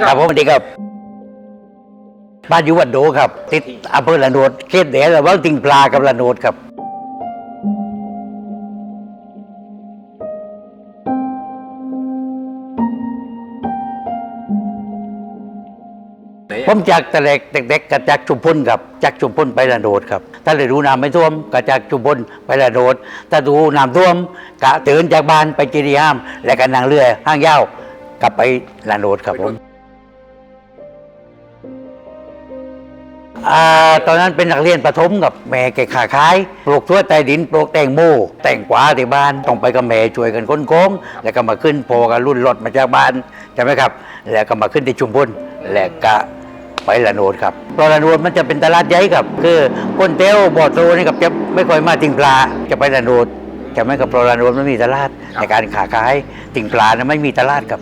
ครับผมสวัสดีครับ บ้านอยู่วัดโดครับ ติดอำเภอละโนดเขตแดนระหว่างติงปลากับละโนดครับ ผมจากตะเล็กเด็กๆกับจากชุมพลครับจากชุมพลไปละโนดครับ ถ้าเลยดูน้ำไม่ท่วมก็จากชุมพลไปละโนดถ้าดูน้ำท่วมกะตื่นจากบ้านไปจีรีห้าม และกันนั่งเรือห้างยาวกลับไปละโนดครับผม อ่าตอนนั้นเป็นนักเรียนประถมกับแม่แกขาขายปลูกทั่วใต้ดินปลูกแตงโมแต่งกวาที่บ้านต้องไปกับแม่ช่วยกันค้นโค้งแล้วก็มาขึ้นโพกับรุ่นรถมาจากบ้านใช่ไหมครับ แล้วก็มาขึ้นที่ชุมพลแล้วก็ไปละโนดครับเพราะละโนดมันจะเป็นตลาดใหญ่ครับ คือคนเต้วบอดโตนี่ครับจะไม่ค่อยมาติงปลาจะไปละโนดจะไม่กับเพราะละโนดมันมีตลาดในการขาขายติงปลานะไม่มีตลาดครับ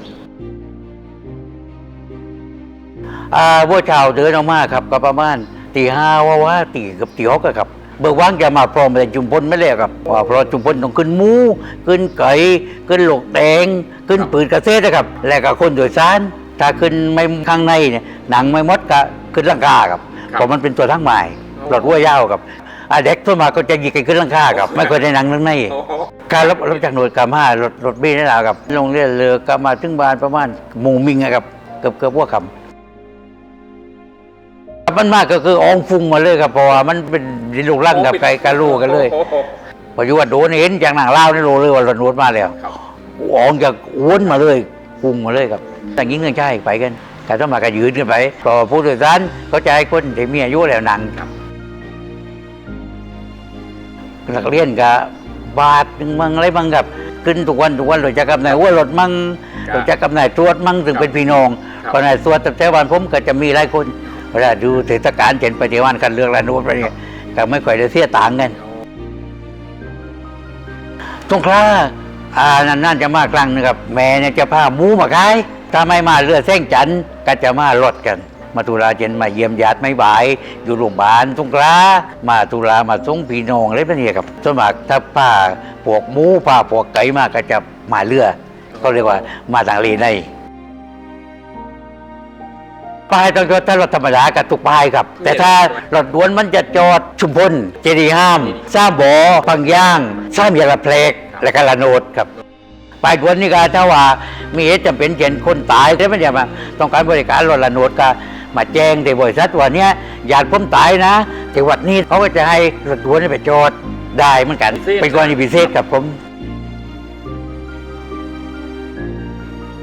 อ่าวัวเช้าเดินออกมาครับ ก็ประมาณตีห้าว่าว่าตีกับตีหกอะครับ เบิกว่างจะมาพร้อมแต่จุมพลไม่เลยครับว่าเพราะจุมพลต้องขึ้นหมูขึ้นไก่ขึ้นหลกแดงขึ้นปืนกระเซ็นะครับ และก็คนโดยสารถ้าขึ้นไม่ข้างในเนี่ยหนังไม่มดก็ขึ้นลังกาครับครับเพราะมันเป็นตัวทั้งใหม่อ๋อปลดวัวยาวครับอ่าเด็กทั่วมาก็จะยิงกันขึ้นลังคาครับ ไม่เคยได้หนังเรื่องในโอ้โหการรับรับจากหน่วยกำห้ารถรถบี้นี่แหละครับลงเรียนเรือกลับมาถึงบ้านประมาณหมูมิงอะครับเกือบเกือบว่าคำ มันมากก็คืออองฟุงมาเลยครับเพราะว่ามันเป็นดินลูกลั่งกับไก่กะลูกันเลยโอ้โหพออยู่ว่าโดนเห็นจากหนังเล่าวนี่รู้เลยว่ารถนวดมาแล้วครับอองจากอ้วนมาเลยฟุงมาเลยครับแต่งี้เงินใช่ไปกันการต้องมากันยืนกันไปพอผู้โดยสารเขาจะให้คนที่มีอายุแล้วหนังครับนักเรียนกับบาทหนึ่งมั่งอะไรมั่งกับขึ้นทุกวันทุกวันเราจะกับนายว่ารถมั่งครับเราจะกับนายตรวจมั่งถึงเป็นพี่น้องครับเพราะนายตรวจแต่วันผมก็จะมีหลายคน เวลาดูเทศกาลเห็นปฏิวัติกันเรื่องระนูนไปเนี่ยก็ไม่ค่อยได้เสียต่างกันสงขลาอ่านั่นน่าจะมากครั้งนึงครับ แม่เนี่ยจะพาหมูมาขายถ้าไม่มาเรือเส้งจันก็จะมาลดกัน มาตุลาเจนมาเยี่ยมญาติไม่บ่ายอยู่โรงพยาบาลสงขลามาตุลามาส่งพี่น้องอะไรแบบนี้ครับส่วนมากถ้าป้าพวกหมูป้าพวกไก่มาก็จะมาเรือเขาเรียกว่ามาทางเลใน ป้ายต้องจอดถ้ารถธรรมดากับตุกป้ายครับ แต่ถ้ารถด่วนมันจะจอดชุมพลเจดีย์ห้ามซ้าบอพังย่างซ้ามยาละเพลกและกละโนดครับไปกวนนี่ก็ถ้าว่ามีเหตุจำเป็นเช่นคนตายแต่ไม่ได้มาต้องการบริการรถละโนดก็มาแจ้งที่บริษัทว่าเนี้ยญาติผมตายนะที่วัดนี้เขาก็จะให้รถด่วนนี่ไปจอดได้เหมือนกันเป็นกรณีพิเศษครับผม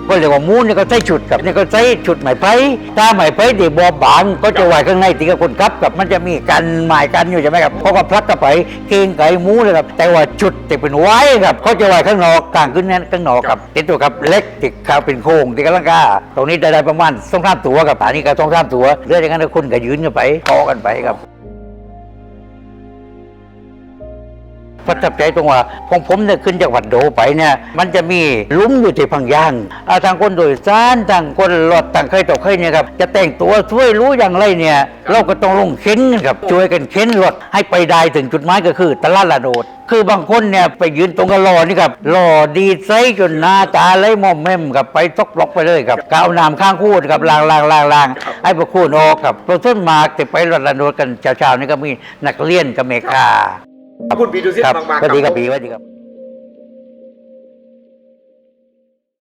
ก็เรียกว่าหมูนี่ก็ใส่ชุดกับนี่ก็ใส่ชุดไหมไผ่ถ้าไหมไผ่ที่บอบบางก็จะไว้ข้างในตีกับคนครับกับมันจะมีกันหมายกันอยู่ใช่ไหมครับเขาก็พลัดกันไปเกงไก่หมูเลยครับแต่ว่าชุดที่เป็นไว้ครับเขาจะไว้ข้างนอกกลางขึ้นนั้นข้างนอกครับติดตัวครับเล็กติดขาวเป็นโค้งติดกระลังกาตรงนี้ได้ได้ประมาณสองสามตัวกับอันนี้ก็สองสามตัวเรื่องอย่างนั้นคนก็ยืนกันไปคอกันไปครับ ประทับใจตรงว่าของผมเนี่ยขึ้นจากวัดโดไปเนี่ยมันจะมีลุ้มอยู่ที่พังยางอ่าทางคนโดยสารทางคนรถทางใครต่อใครเนี่ยครับจะแต่งตัวช่วยรู้อย่างไรเนี่ย เราก็ต้องลงเข็นกันครับช่วยกันเข็นรถให้ไปได้ถึงจุดหมายก็คือตลาดละโดด คือบางคนเนี่ยไปยืนตรงกับรอนี่ครับรอดีไซจนหน้าตาไหลมอมแม่มกับไปตกล็อกไปเลยครับกาวน้ำข้างคูดกับลางลางลางลางให้ประคูนออกครับเพราะส่วนมากจะไปรถละโดดกันเช้าๆนี่ก็มีนักเรียนกับเมกา พี่ดูสิครับมากๆสวัสดีครับผมพี่สวัสดีครับ